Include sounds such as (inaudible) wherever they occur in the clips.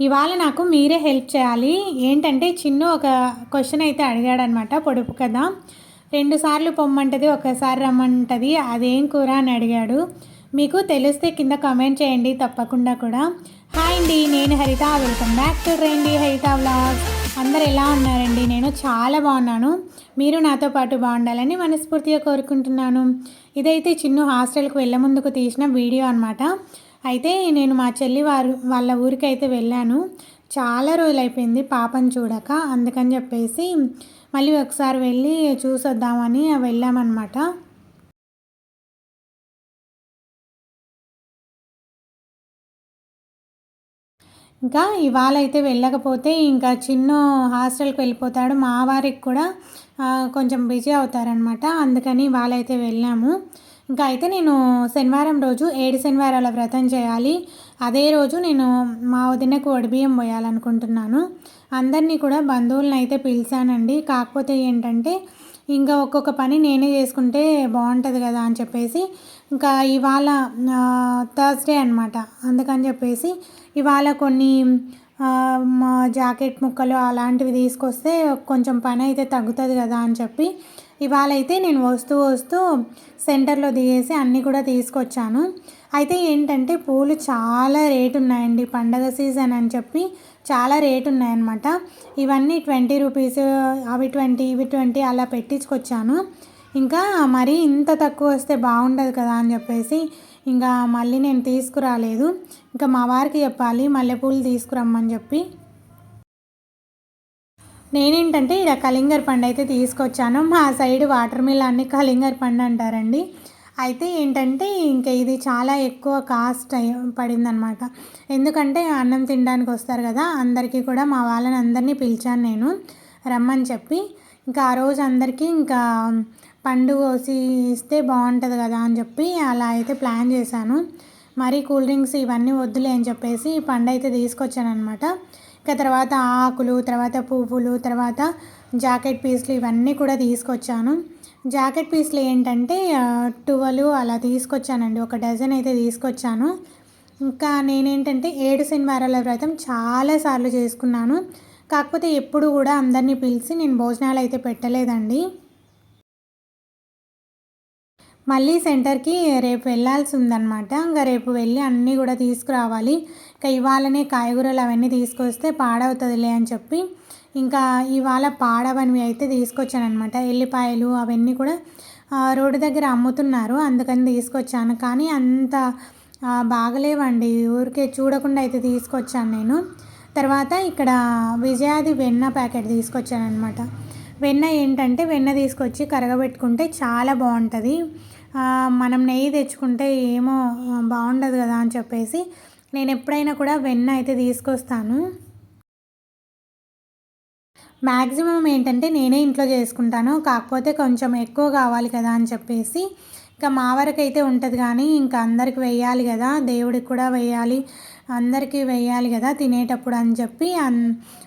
ఇవాళ నాకు మీరే హెల్ప్ చేయాలి. ఏంటంటే చిన్న ఒక క్వశ్చన్ అయితే అడిగాడనమాట. పొడుపు కదా రెండుసార్లు పొమ్మంటది ఒకసారి రమ్మంటది. అదేం కూర అని అడిగాడు. మీకు తెలిస్తే కింద కమెంట్ చేయండి తప్పకుండా కూడా. హాయ్ అండి నేను హరిత. వెల్కమ్ బ్యాక్ టు రండి హరిత వ్లాగ్స్ అందరు ఎలా ఉన్నారండి? నేను చాలా బాగున్నాను. మీరు నాతో పాటు బాగుండాలని మనస్ఫూర్తిగా కోరుకుంటున్నాను. ఇదైతే చిన్ను హాస్టల్కి వెళ్ళే ముందుకు తీసిన వీడియో అనమాట అయితే నేను మా చెల్లి వారు వాళ్ళ ఊరికి అయితే వెళ్ళాను. చాలా రోజులు అయిపోయింది చూడక. అందుకని చెప్పేసి మళ్ళీ ఒకసారి వెళ్ళి చూసొద్దామని వెళ్ళామన్నమాట. ఇంకా ఇవాళ అయితే వెళ్ళకపోతే ఇంకా చిన్న హాస్టల్కి వెళ్ళిపోతాడు. మా వారికి కూడా కొంచెం బిజీ అవుతారనమాట అందుకని ఇవాళ అయితే వెళ్ళాము. ఇంకా అయితే నేను శనివారం రోజు ఏడు శనివారాల వ్రతం చేయాలి. అదే రోజు నేను మా వదినకు వడిబియ్యం పోయాలనుకుంటున్నాను. అందరినీ కూడా బంధువులను అయితే పిలిచానండి. కాకపోతే ఏంటంటే ఇంకా ఒక్కొక్క పని నేనే చేసుకుంటే బాగుంటుంది కదా అని చెప్పేసి ఇంకా ఇవాళ థర్స్డే అనమాట అందుకని చెప్పేసి ఇవాళ కొన్ని జాకెట్ ముక్కలు అలాంటివి తీసుకొస్తే కొంచెం పని అయితే తగ్గుతుంది కదా అని చెప్పి ఇవాళ అయితే నేను వస్తూ వస్తూ సెంటర్లో దిగేసి అన్నీ కూడా తీసుకొచ్చాను. అయితే ఏంటంటే పూలు చాలా రేటు ఉన్నాయండి పండగ సీజన్ అని చెప్పి చాలా రేటు ఉన్నాయన్నమాట ఇవన్నీ ట్వంటీ రూపీస్ అవి ట్వంటీ ఇవి ట్వంటీ అలా పెట్టించుకొచ్చాను. ఇంకా మరి ఇంత తక్కువ వస్తే బాగుండదు కదా అని చెప్పేసి ఇంకా మళ్ళీ నేను తీసుకురాలేదు. ఇంకా మా వారికి చెప్పాలి మల్లెపూలు తీసుకురమ్మని చెప్పి. నేనేంటంటే ఇలా కలింగర్ పండు అయితే తీసుకొచ్చాను. మా సైడ్ వాటర్ మిల్ అన్ని కలింగర్ పండు అంటారండి. అయితే ఏంటంటే ఇంకా ఇది చాలా ఎక్కువ కాస్ట్ పడిందనమాట. ఎందుకంటే అన్నం తినడానికి వస్తారు కదా అందరికీ కూడా మా వాళ్ళని అందరినీ పిలిచాను నేను రమ్మని చెప్పి. ఇంకా ఆ రోజు అందరికీ ఇంకా పండు కోసి ఇస్తే బాగుంటుంది కదా అని చెప్పి అలా అయితే ప్లాన్ చేశాను. మరి కూల్ డ్రింక్స్ ఇవన్నీ వద్దులే అని చెప్పేసి పండు అయితే తీసుకొచ్చాను అనమాట ఇంకా తర్వాత ఆకులు తర్వాత పువ్వులు తర్వాత జాకెట్ పీస్లు ఇవన్నీ కూడా తీసుకొచ్చాను. జాకెట్ పీస్లు ఏంటంటే టువలు అలా తీసుకొచ్చానండి. ఒక డజన్ అయితే తీసుకొచ్చాను. ఇంకా నేనేంటంటే ఏడు శనివారాల వ్రతం చాలాసార్లు చేసుకున్నాను. కాకపోతే ఎప్పుడు కూడా అందరినీ పిలిచి నేను భోజనాలు అయితే పెట్టలేదండి. మళ్ళీ సెంటర్కి రేపు వెళ్ళాల్సి ఉందన్నమాట ఇంకా రేపు వెళ్ళి అన్నీ కూడా తీసుకురావాలి. ఇంకా ఇవాళనే కాయగూరలు అవన్నీ తీసుకొస్తే పాడవుతుందిలే అని చెప్పి ఇంకా ఇవాళ పాడవనివి అయితే తీసుకొచ్చాను అనమాట ఎల్లిపాయలు అవన్నీ కూడా రోడ్డు దగ్గర అమ్ముతున్నారు. అందుకని తీసుకొచ్చాను. కానీ అంత బాగలేవండి. ఊరికే చూడకుండా అయితే తీసుకొచ్చాను నేను. తర్వాత ఇక్కడ విజయాది వెన్న ప్యాకెట్ తీసుకొచ్చాను అనమాట వెన్న ఏంటంటే వెన్న తీసుకొచ్చి కరగబెట్టుకుంటే చాలా బాగుంటుంది. మనం నెయ్యి తెచ్చుకుంటే ఏమో బాగుండదు కదా అని చెప్పేసి నేను ఎప్పుడైనా కూడా వెన్న అయితే తీసుకొస్తాను. మ్యాక్సిమం ఏంటంటే నేనే ఇంట్లో చేసుకుంటాను. కాకపోతే కొంచెం ఎక్కువ కావాలి కదా అని చెప్పేసి ఇంకా మా వరకు అయితే ఉంటుంది కానీ ఇంకా అందరికి వేయాలి కదా దేవుడికి కూడా వేయాలి అందరికీ వేయాలి కదా తినేటప్పుడు అని చెప్పి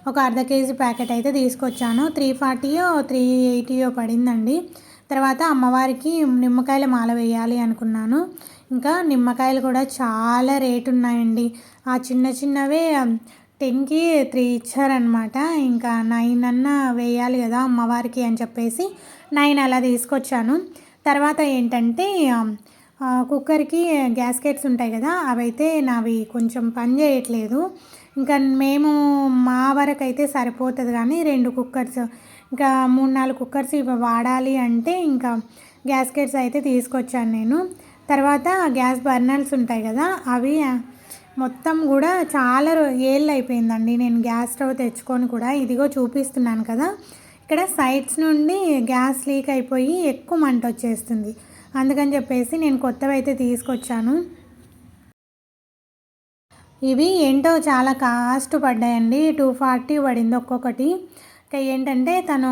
ఒక అర్ధ కేజీ ప్యాకెట్ అయితే తీసుకొచ్చాను. త్రీ ఫార్టీయో త్రీ ఎయిటీయో పడిందండి. తర్వాత అమ్మవారికి నిమ్మకాయల మాల వేయాలి అనుకున్నాను. ఇంకా నిమ్మకాయలు కూడా చాలా రేటు ఉన్నాయండి. ఆ చిన్న చిన్నవే టెన్కి త్రీ ఇచ్చారనమాట ఇంకా నైన్ అన్న వేయాలి కదా అమ్మవారికి అని చెప్పేసి నైన్ అలా తీసుకొచ్చాను. తర్వాత ఏంటంటే కుక్కర్కి గ్యాస్కెట్స్ ఉంటాయి కదా అవైతే నావి కొంచెం పని చేయట్లేదు. ఇంకా మేము మా వరకు అయితే సరిపోతుంది కానీ రెండు కుక్కర్స్ ఇంకా మూడు నాలుగు కుక్కర్స్ ఇవి వాడాలి అంటే ఇంకా గ్యాస్కెట్స్ అయితే తీసుకొచ్చాను నేను. తర్వాత గ్యాస్ బర్నర్స్ ఉంటాయి కదా అవి మొత్తం కూడా చాలా ఏళ్ళు అయిపోయిందండి. నేను గ్యాస్ స్టవ్ తెచ్చుకొని కూడా ఇదిగో చూపిస్తున్నాను కదా ఇక్కడ సైడ్స్ నుండి గ్యాస్ లీక్ అయిపోయి ఎక్కువ మంట వచ్చేస్తుంది. అందుకని చెప్పేసి నేను కొత్తవి అయితే తీసుకొచ్చాను. ఇవి ఏంటో చాలా కాస్ట్ పడ్డాయండి. టూ ఫార్టీ పడింది ఒక్కొక్కటి. ఇంకా ఏంటంటే తను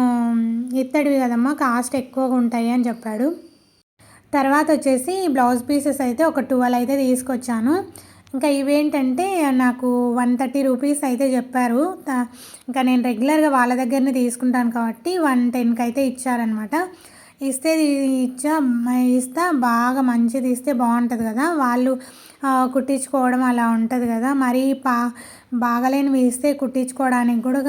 ఇత్తడివి కదమ్మా కాస్ట్ ఎక్కువగా ఉంటాయి అని చెప్పాడు. తర్వాత వచ్చేసి బ్లౌజ్ పీసెస్ అయితే ఒక ట్వెల్వ్ అయితే తీసుకొచ్చాను. ఇంకా ఇవేంటంటే నాకు వన్ థర్టీ రూపీస్ అయితే చెప్పారు. ఇంకా నేను రెగ్యులర్గా వాళ్ళ దగ్గరనే తీసుకుంటాను కాబట్టి వన్ టెన్కి అయితే ఇచ్చారనమాట ఇస్తే ఇచ్చా ఇస్తా బాగా మంచిది ఇస్తే బాగుంటుంది కదా. వాళ్ళు కుట్టించుకోవడం అలా ఉంటుంది కదా. మరీ పా బాగలేనివి ఇస్తే కుట్టించుకోవడానికి కూడా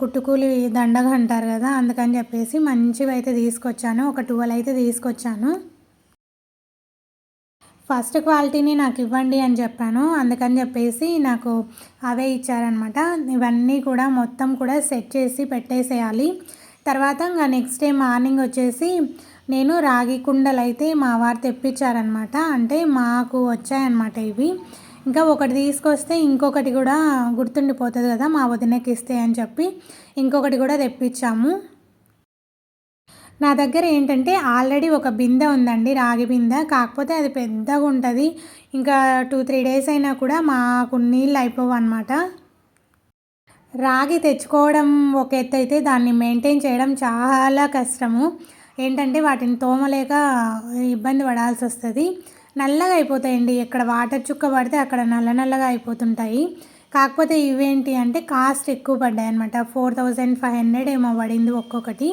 కుట్టుకూలి దండగా అంటారు కదా. అందుకని చెప్పేసి మంచివి అయితే తీసుకొచ్చాను. ఒక టువల్ అయితే తీసుకొచ్చాను. ఫస్ట్ క్వాలిటీని నాకు ఇవ్వండి అని చెప్పాను. అందుకని చెప్పేసి నాకు అవే ఇచ్చారనమాట ఇవన్నీ కూడా మొత్తం కూడా సెట్ చేసి పెట్టేసేయాలి. తర్వాత ఇంకా నెక్స్ట్ డే మార్నింగ్ వచ్చేసి నేను రాగి కుండలు అయితే మా వారు తెప్పించారనమాట అంటే మాకు వచ్చాయన్నమాట ఇవి. ఇంకా ఒకటి తీసుకొస్తే ఇంకొకటి కూడా గుర్తుండిపోతుంది కదా మా వదినకి ఇస్తే అని చెప్పి ఇంకొకటి కూడా తెప్పించాము. నా దగ్గర ఏంటంటే ఆల్రెడీ ఒక బిందె ఉందండి రాగి బిందె. కాకపోతే అది పెద్దగా ఉంటుంది ఇంకా టూ త్రీ డేస్ అయినా కూడా మాకు నీళ్ళు అయిపోవు అనమాట రాగి తెచ్చుకోవడం ఒక ఎత్తు అయితే దాన్ని మెయింటైన్ చేయడం చాలా కష్టము. ఏంటంటే వాటిని తోమలేక ఇబ్బంది పడాల్సి వస్తుంది. నల్లగా అయిపోతాయండి. ఎక్కడ వాటర్ చుక్క పడితే అక్కడ నల్ల నల్లగా అయిపోతుంటాయి. కాకపోతే ఇవేంటి అంటే కాస్ట్ ఎక్కువ పడ్డాయి అనమాట ఫోర్ థౌజండ్ ఫైవ్ హండ్రెడ్ ఏమో పడింది ఒక్కొక్కటి.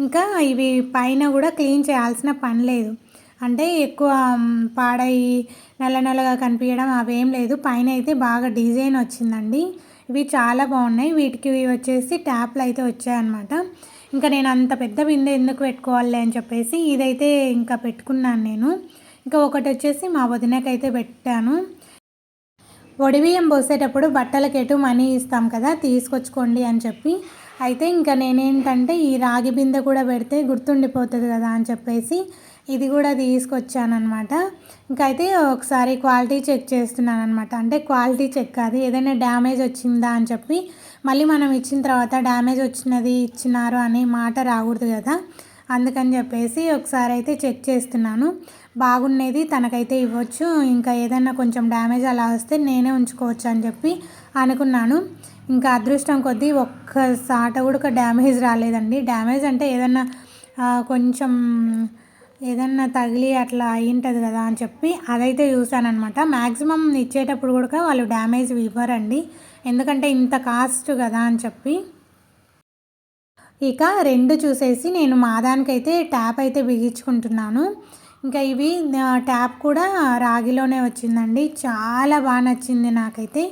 ఇంకా ఇవి పైన కూడా క్లీన్ చేయాల్సిన పని లేదు. అంటే ఎక్కువ పాడై నల్ల నల్లగా కనిపించడం అవేం లేదు. పైన అయితే బాగా డిజైన్ వచ్చిందండి. ఇవి చాలా బాగున్నాయి. వీటికి వచ్చేసి ట్యాప్లు అయితే వచ్చాయన్నమాట. ఇంకా నేను అంత పెద్ద బిందె ఎందుకు పెట్టుకోవాలి అని చెప్పేసి ఇదైతే ఇంకా పెట్టుకున్నాను నేను. ఇంకా ఒకటి వచ్చేసి మా వదినకైతే పెట్టాను. ఒడిబియ్యం పోసేటప్పుడు బట్టలకి ఎటు మనీ ఇస్తాం కదా తీసుకొచ్చుకోండి అని చెప్పి. అయితే ఇంకా నేనేంటంటే ఈ రాగి బిందె కూడా పెడితే గుర్తుండిపోతుంది కదా అని చెప్పేసి ఇది కూడా తీసుకొచ్చానమాట ఇంకైతే అయితే ఒకసారి క్వాలిటీ చెక్ చేస్తున్నాను అనమాట అంటే క్వాలిటీ చెక్ కాదు ఏదైనా డ్యామేజ్ వచ్చిందా అని చెప్పి మళ్ళీ మనం ఇచ్చిన తర్వాత డ్యామేజ్ వచ్చినది ఇచ్చినారు అనే మాట రాకూడదు కదా. అందుకని చెప్పేసి ఒకసారి అయితే చెక్ చేస్తున్నాను. బాగున్నది తనకైతే ఇవ్వచ్చు. ఇంకా ఏదైనా కొంచెం డ్యామేజ్ అలా వస్తే నేనే ఉంచుకోవచ్చు అని చెప్పి అనుకున్నాను. ఇంకా అదృష్టం కొద్దీ ఒక్క సాట కూడా డ్యామేజ్ రాలేదండి. డ్యామేజ్ అంటే ఏదన్నా కొంచెం ఏదన్నా తగిలి అట్లా అయి ఉంటుంది కదా అని చెప్పి అదైతే చూసానమాట మ్యాక్సిమం ఇచ్చేటప్పుడు కూడా వాళ్ళు డ్యామేజ్ ఇవ్వరండి. ఎందుకంటే ఇంత కాస్ట్ కదా అని చెప్పి. ఇక రెండు చూసేసి నేను మా దానికైతే ట్యాప్ అయితే బిగించుకుంటున్నాను. ఇంకా ఇవి ట్యాప్ కూడా రాగిలోనే వచ్చిందండి. చాలా బాగా నచ్చింది నాకైతే.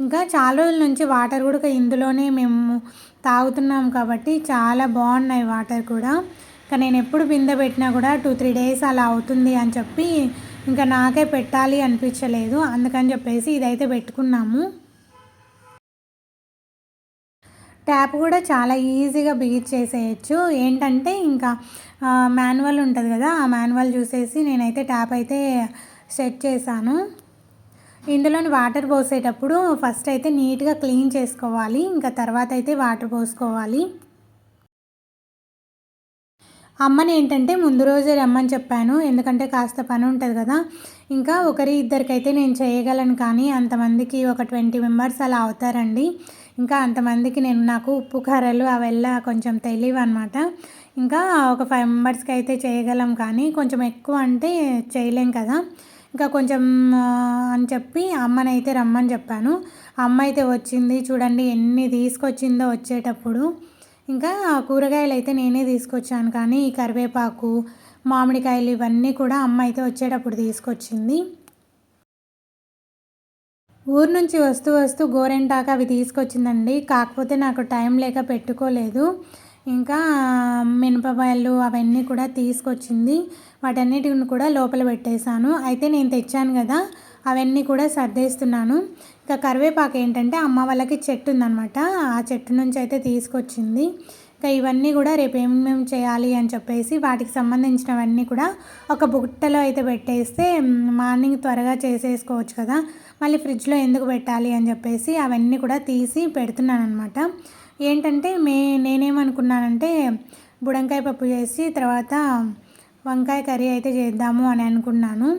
ఇంకా చాలా రోజుల నుంచి వాటర్ కూడా ఇందులోనే మేము తాగుతున్నాం కాబట్టి చాలా బాగున్నాయి వాటర్ కూడా. ఇంకా నేను ఎప్పుడు బిందె పెట్టినా కూడా టూ త్రీ డేస్ అలా అవుతుంది అని చెప్పి ఇంకా నాకే పెట్టాలి అనిపించలేదు. అందుకని చెప్పేసి ఇదైతే పెట్టుకున్నాము. ట్యాప్ కూడా చాలా ఈజీగా బీచ్ చేసేయచ్చు ఏంటంటే ఇంకా మాన్యువల్ ఉంటుంది కదా ఆ మాన్యువల్ చూసేసి నేనైతే ట్యాప్ అయితే సెట్ చేశాను. ఇందులోని వాటర్ పోసేటప్పుడు ఫస్ట్ అయితే నీట్గా క్లీన్ చేసుకోవాలి. ఇంకా తర్వాత అయితే వాటర్ పోసుకోవాలి. అమ్మని ఏంటంటే ముందు రోజే రమ్మని చెప్పాను. ఎందుకంటే కాస్త పని ఉంటుంది కదా. ఇంకా ఒకరి ఇద్దరికైతే నేను చేయగలను కానీ అంతమందికి ఒక ట్వంటీ మెంబర్స్ అలా అవుతారండి. ఇంకా అంతమందికి నేను నాకు ఉప్పు కారాలు అవెల్లా కొంచెం తెలియవు అనమాట ఇంకా ఒక ఫైవ్ మెంబర్స్కి అయితే చేయగలం కానీ కొంచెం ఎక్కువ అంటే చేయలేం కదా. ఇంకా కొంచెం అని చెప్పి అమ్మని అయితే రమ్మని చెప్పాను. అమ్మ అయితే వచ్చింది చూడండి ఎన్ని తీసుకొచ్చిందో వచ్చేటప్పుడు. ఇంకా కూరగాయలు అయితే నేనే తీసుకొచ్చాను కానీ ఈ కరివేపాకు మామిడికాయలు ఇవన్నీ కూడా అమ్మ అయితే వచ్చేటప్పుడు తీసుకొచ్చింది. ఊరు నుంచి వస్తూ వస్తూ గోరెంటాక అవి తీసుకొచ్చిందండి. కాకపోతే నాకు టైం లేక పెట్టుకోలేదు. ఇంకా మినపబాయలు అవన్నీ కూడా తీసుకొచ్చింది. వాటన్నిటిని కూడా లోపల పెట్టేశాను. అయితే నేను తెచ్చాను కదా అవన్నీ కూడా సర్దేస్తున్నాను. ఇంకా కరివేపాకు ఏంటంటే అమ్మ వాళ్ళకి చెట్టు ఉందనమాట ఆ చెట్టు నుంచి అయితే తీసుకొచ్చింది. ఇంకా ఇవన్నీ కూడా రేపు ఏమేమి చేయాలి అని చెప్పేసి వాటికి సంబంధించినవన్నీ కూడా ఒక బుట్టలో అయితే పెట్టేస్తే మార్నింగ్ త్వరగా చేసేసుకోవచ్చు కదా. మళ్ళీ ఫ్రిడ్జ్లో ఎందుకు పెట్టాలి అని చెప్పేసి అవన్నీ కూడా తీసి పెడుతున్నాను అనమాట ఏంటంటే మే నేనేమనుకున్నానంటే బుడంకాయ పప్పు చేసి తర్వాత వంకాయ కర్రీ అయితే చేద్దాము అని అనుకున్నాను.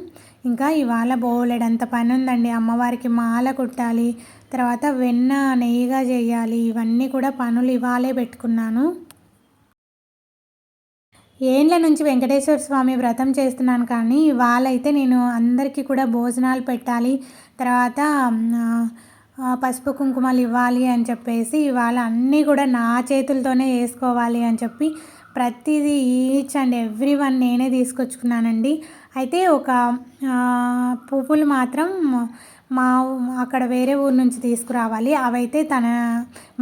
ఇంకా ఇవాళ బోలెడంత పని ఉందండి అమ్మవారికి మాల కుట్టాలి తర్వాత వెన్న నెయ్యిగా చేయాలి ఇవన్నీ కూడా పనులు ఇవాళే పెట్టుకున్నాను. ఏండ్ల నుంచి వెంకటేశ్వర స్వామి వ్రతం చేస్తున్నాను కానీ వాళ్ళైతే నేను అందరికీ కూడా భోజనాలు పెట్టాలి తర్వాత పసుపు కుంకుమలు ఇవ్వాలి అని చెప్పేసి ఇవాళ అన్నీ కూడా నా చేతులతోనే వేసుకోవాలి అని చెప్పి ప్రతిదీ ఈచ్ అండ్ ఎవ్రీ వన్ నేనే తీసుకొచ్చుకున్నానండి. అయితే ఒక పువ్వులు మాత్రం మా అక్కడ వేరే ఊరు నుంచి తీసుకురావాలి. అవైతే తన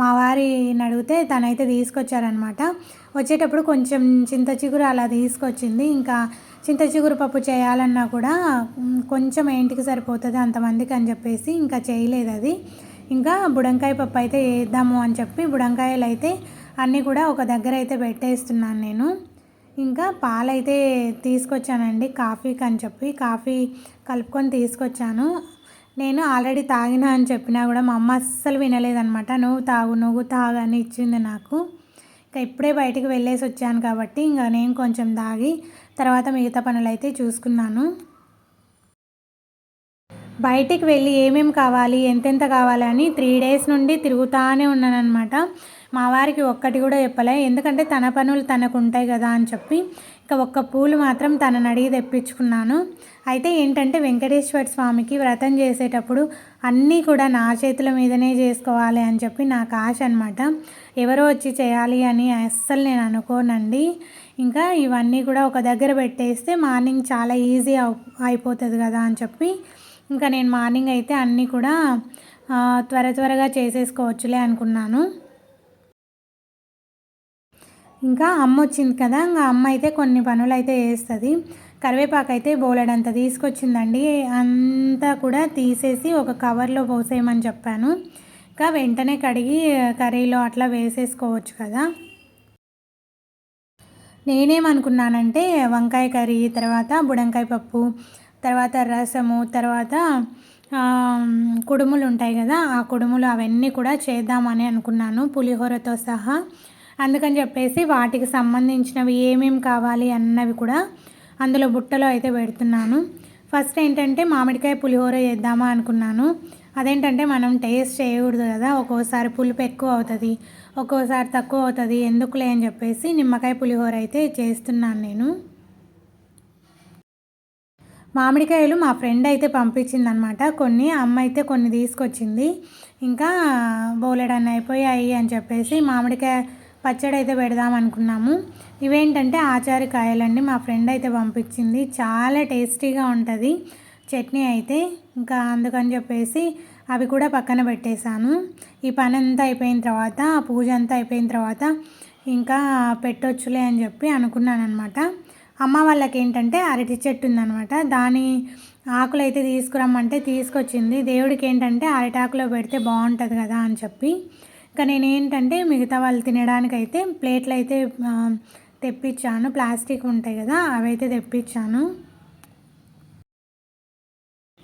మా వారిని అడిగితే తనైతే తీసుకొచ్చారనమాట వచ్చేటప్పుడు కొంచెం చింత చిగురు అలా తీసుకొచ్చింది. ఇంకా చింత చిగురు పప్పు చేయాలన్నా కూడా కొంచెం ఏంటికి సరిపోతుంది అంతమందికి అని చెప్పేసి ఇంకా చేయలేదు అది. ఇంకా బుడంకాయ పప్పు అయితే వేద్దాము అని చెప్పి బుడంకాయలు అయితే అన్నీ కూడా ఒక దగ్గర అయితే పెట్టేస్తున్నాను నేను. ఇంకా పాలైతే తీసుకొచ్చానండి. కాఫీకి అని చెప్పి కాఫీ కలుపుకొని తీసుకొచ్చాను. నేను ఆల్రెడీ తాగినా అని చెప్పినా కూడా మా అమ్మ అస్సలు వినలేదనమాట నువ్వు తాగు నువ్వు తాగు అని ఇచ్చింది నాకు. ఇంకా ఇప్పుడే బయటికి వెళ్ళేసి వచ్చాను కాబట్టి ఇంకా నేను కొంచెం తాగి తర్వాత మిగతా పనులు అయితే చూసుకున్నాను. బయటికి వెళ్ళి ఏమేమి కావాలి ఎంతెంత కావాలి అని త్రీ డేస్ నుండి తిరుగుతానే ఉన్నానమాట మా వారికి ఒక్కటి కూడా చెప్పలే. ఎందుకంటే తన పనులు తనకు ఉంటాయి కదా అని చెప్పి ఇక ఒక్క పూలు మాత్రం తనని అడిగి తెప్పించుకున్నాను. అయితే ఏంటంటే వెంకటేశ్వర స్వామికి వ్రతం చేసేటప్పుడు అన్నీ కూడా నా చేతుల మీదనే చేసుకోవాలి అని చెప్పి నాకు ఆశ అనమాట ఎవరో వచ్చి చేయాలి అని అస్సలు నేను అనుకోనండి. ఇంకా ఇవన్నీ కూడా ఒక దగ్గర పెట్టేస్తే మార్నింగ్ చాలా ఈజీ అయిపోతుంది కదా అని చెప్పి ఇంకా నేను మార్నింగ్ అయితే అన్నీ కూడా త్వర త్వరగా చేసేసుకోవచ్చులే అనుకున్నాను. ఇంకా అమ్మ వచ్చింది కదా ఇంకా అమ్మ అయితే కొన్ని పనులు అయితే చేస్తుంది. కరివేపాకు అయితే బోలెడంత తీసుకొచ్చిందండి. అంతా కూడా తీసేసి ఒక కవర్లో పోసేయమని చెప్పాను. ఇంకా వెంటనే కడిగి కర్రీలో అట్లా వేసేసుకోవచ్చు కదా. నేనేమనుకున్నానంటే వంకాయ కర్రీ తర్వాత బుడంకాయ పప్పు తర్వాత రసము తర్వాత కుడుములు ఉంటాయి కదా ఆ కుడుములు అవన్నీ కూడా చేద్దామని అనుకున్నాను పులిహోరతో సహా. అందుకని చెప్పేసి వాటికి సంబంధించినవి ఏమేమి కావాలి అన్నవి కూడా అందులో బుట్టలో అయితే పెడుతున్నాను. ఫస్ట్ ఏంటంటే మామిడికాయ పులిహోర చేద్దామా అనుకున్నాను. అదేంటంటే మనం టేస్ట్ చేయకూడదు కదా ఒక్కోసారి పులుపు ఎక్కువ అవుతుంది ఒక్కోసారి తక్కువ అవుతుంది ఎందుకులే అని చెప్పేసి నిమ్మకాయ పులిహోర అయితే చేస్తున్నాను నేను. మామిడికాయలు మా ఫ్రెండ్ అయితే పంపించిందనమాట. కొన్ని అమ్మ అయితే కొన్ని తీసుకొచ్చింది. ఇంకా బోలెడన్ని అయిపోయాయి అని చెప్పేసి మామిడికాయ పచ్చడి అయితే పెడదాం అనుకున్నాము. ఇవేంటంటే ఆచారి కాయలండి. మా ఫ్రెండ్ అయితే పంపించింది. చాలా టేస్టీగా ఉంటుంది. చట్నీ అయితే ఇంకా అందుకని చెప్పేసి అవి కూడా పక్కన పెట్టేశాను. ఈ పని అంతా అయిపోయిన తర్వాత పూజ అంతా అయిపోయిన తర్వాత ఇంకా పెట్టొచ్చులే అని చెప్పి అనుకున్నాను అనమాట అమ్మ వాళ్ళకి ఏంటంటే అరటి చెట్టు ఉందనమాట దాని ఆకులు అయితే తీసుకురమ్మంటే తీసుకొచ్చింది. దేవుడికి ఏంటంటే అరటాకులో పెడితే బాగుంటుంది కదా అని చెప్పి. ఇంకా నేను ఏంటంటే మిగతా వాళ్ళు తినడానికి అయితే ప్లేట్లు అయితే తెప్పించాను. ప్లాస్టిక్ ఉంటాయి కదా అవైతే తెప్పించాను.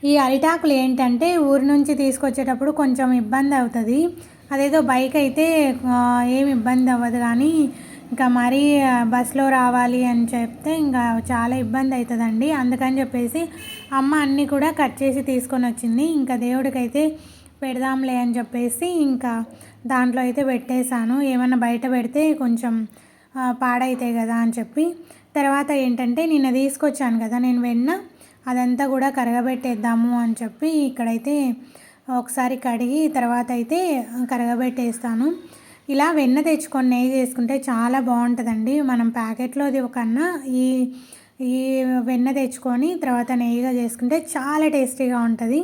ఈ అరిటాకులు ఏంటంటే ఊరి నుంచి తీసుకొచ్చేటప్పుడు కొంచెం ఇబ్బంది అవుతుంది. అదేదో బైక్ అయితే ఏమి ఇబ్బంది అవ్వదు కానీ ఇంకా మరీ బస్లో రావాలి అని చెప్తే ఇంకా చాలా ఇబ్బంది అవుతుందండి అందుకని చెప్పేసి అమ్మ అన్నీ కూడా కట్ చేసి తీసుకొని వచ్చింది. ఇంకా దేవుడికైతే పెడదాంలే అని చెప్పేసి ఇంకా దాంట్లో అయితే పెట్టేశాను. ఏమన్నా బయట పెడితే కొంచెం పాడైతాయి కదా అని చెప్పి. తర్వాత ఏంటంటే నిన్న తీసుకొచ్చాను కదా నేను వెన్న అదంతా కూడా కరగబెట్టేద్దాము అని చెప్పి ఇక్కడైతే ఒకసారి కడిగి తర్వాత అయితే కరగబెట్టేస్తాను. ఇలా వెన్న తెచ్చుకొని నెయ్యి చేసుకుంటే చాలా బాగుంటుందండి. మనం ప్యాకెట్లోది కన్నా ఈ ఈ వెన్న తెచ్చుకొని తర్వాత నెయ్యిగా చేసుకుంటే చాలా టేస్టీగా ఉంటుంది.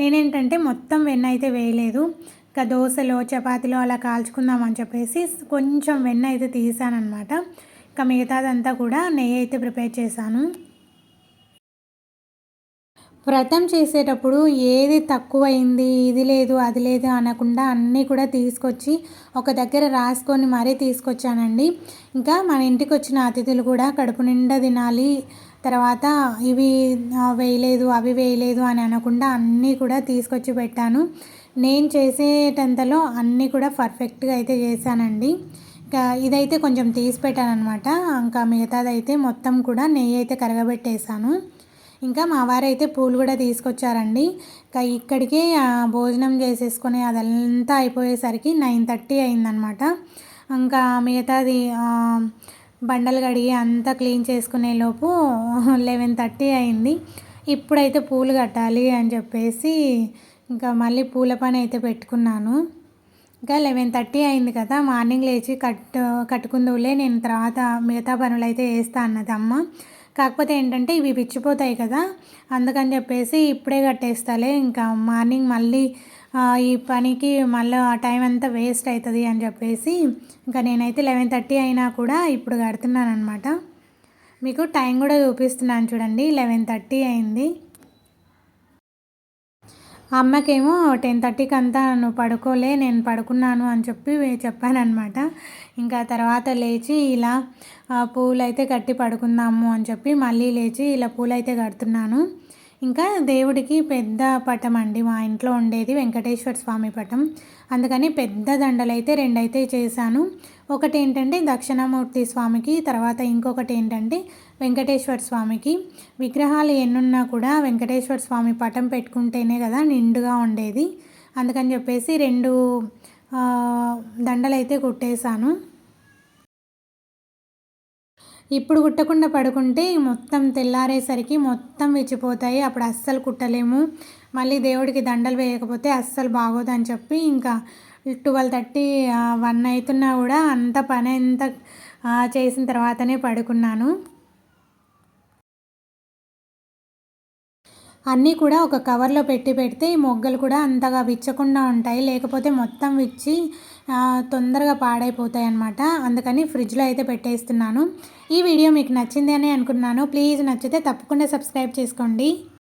నేనేంటంటే మొత్తం వెన్న అయితే వేయలేదు. ఇంకా దోశలో చపాతీలో అలా కాల్చుకుందాం అని చెప్పేసి కొంచెం వెన్న అయితే తీసానమాట ఇంకా మిగతాదంతా కూడా నెయ్యి అయితే ప్రిపేర్ చేశాను. వ్రతం చేసేటప్పుడు ఏది తక్కువైంది ఇది లేదు అది లేదు అనకుండా అన్నీ కూడా తీసుకొచ్చి ఒక దగ్గర రాసుకొని మరీ తీసుకొచ్చానండి. ఇంకా మన ఇంటికి వచ్చిన అతిథులు కూడా కడుపు నిండా తినాలి తర్వాత ఇవి వేయలేదు అవి వేయలేదు అని అనకుండా అన్నీ కూడా తీసుకొచ్చి పెట్టాను. నేను చేసేటంతలో అన్నీ కూడా పర్ఫెక్ట్గా అయితే చేశానండి. ఇంకా ఇదైతే కొంచెం తీసి పెట్టాను అనమాట ఇంకా మిగతాదైతే మొత్తం కూడా నెయ్యి అయితే కరగబెట్టేశాను. ఇంకా మా వారైతే పూలు కూడా తీసుకొచ్చారండి. ఇంకా ఇక్కడికే భోజనం చేసేసుకొని అదంతా అయిపోయేసరికి నైన్ థర్టీ అయిందనమాట. ఇంకా మిగతాది బండలు కడిగి అంతా క్లీన్ చేసుకునే లోపు (laughs) లెవెన్ థర్టీ అయింది. ఇప్పుడైతే పూలు కట్టాలి అని చెప్పేసి ఇంకా మళ్ళీ పూల పని అయితే పెట్టుకున్నాను. ఇంకా లెవెన్ థర్టీ అయింది కదా మార్నింగ్ లేచి కట్టు కట్టుకుందులే నేను తర్వాత మిగతా పనులు అయితే వేస్తా అన్నది అమ్మ. కాకపోతే ఏంటంటే ఇవి పిచ్చిపోతాయి కదా. అందుకని చెప్పేసి ఇప్పుడే కట్టేస్తాలే. ఇంకా మార్నింగ్ మళ్ళీ ఈ పనికి మళ్ళీ ఆ టైం అంతా వేస్ట్ అవుతుంది అని చెప్పేసి ఇంకా నేనైతే లెవెన్ థర్టీ అయినా కూడా ఇప్పుడు కడుతున్నాను అనమాట మీకు టైం కూడా చూపిస్తున్నాను చూడండి. లెవెన్ థర్టీ అయింది. అమ్మకేమో టెన్ థర్టీకి అంతా నువ్వు పడుకోలే నేను పడుకున్నాను అని చెప్పి చెప్పానమాట ఇంకా తర్వాత లేచి ఇలా పూలైతే కట్టి పడుకుందాము అని చెప్పి మళ్ళీ లేచి ఇలా పూలైతే కడుతున్నాను. ఇంకా దేవుడికి పెద్ద పటం అండి. మా ఇంట్లో ఉండేది వెంకటేశ్వర స్వామి పటం. అందుకని పెద్ద దండలు అయితే రెండైతే చేశాను. ఒకటి ఏంటంటే దక్షిణామూర్తి స్వామికి తర్వాత ఇంకొకటి ఏంటంటే వెంకటేశ్వర స్వామికి. విగ్రహాలు ఎన్నున్నా కూడా వెంకటేశ్వర స్వామి పటం పెట్టుకుంటేనే కదా నిండుగా ఉండేది. అందుకని చెప్పేసి రెండు దండలు అయితే కుట్టేశాను. ఇప్పుడు కుట్టకుండా పడుకుంటే మొత్తం తెల్లారేసరికి మొత్తం విచ్చిపోతాయి. అప్పుడు అస్సలు కుట్టలేము. మళ్ళీ దేవుడికి దండలు వేయకపోతే అస్సలు బాగోదని చెప్పి ఇంకా ట్వెల్వ్ థర్టీ వన్ అవుతున్నా కూడా అంత పని అంత చేసిన తర్వాతనే పడుకున్నాను. అన్నీ కూడా ఒక కవర్లో పెట్టి పెడితే ఈ మొగ్గలు కూడా అంతగా విచ్చకుండా ఉంటాయి. లేకపోతే మొత్తం విచ్చి తొందరగా పాడైపోతాయి అన్నమాట అందుకని ఫ్రిడ్జ్లో అయితే పెట్టేస్తున్నాను. ఈ వీడియో మీకు నచ్చింది అని అనుకున్నాను. ప్లీజ్ నచ్చితే తప్పకుండా సబ్స్క్రైబ్ చేసుకోండి.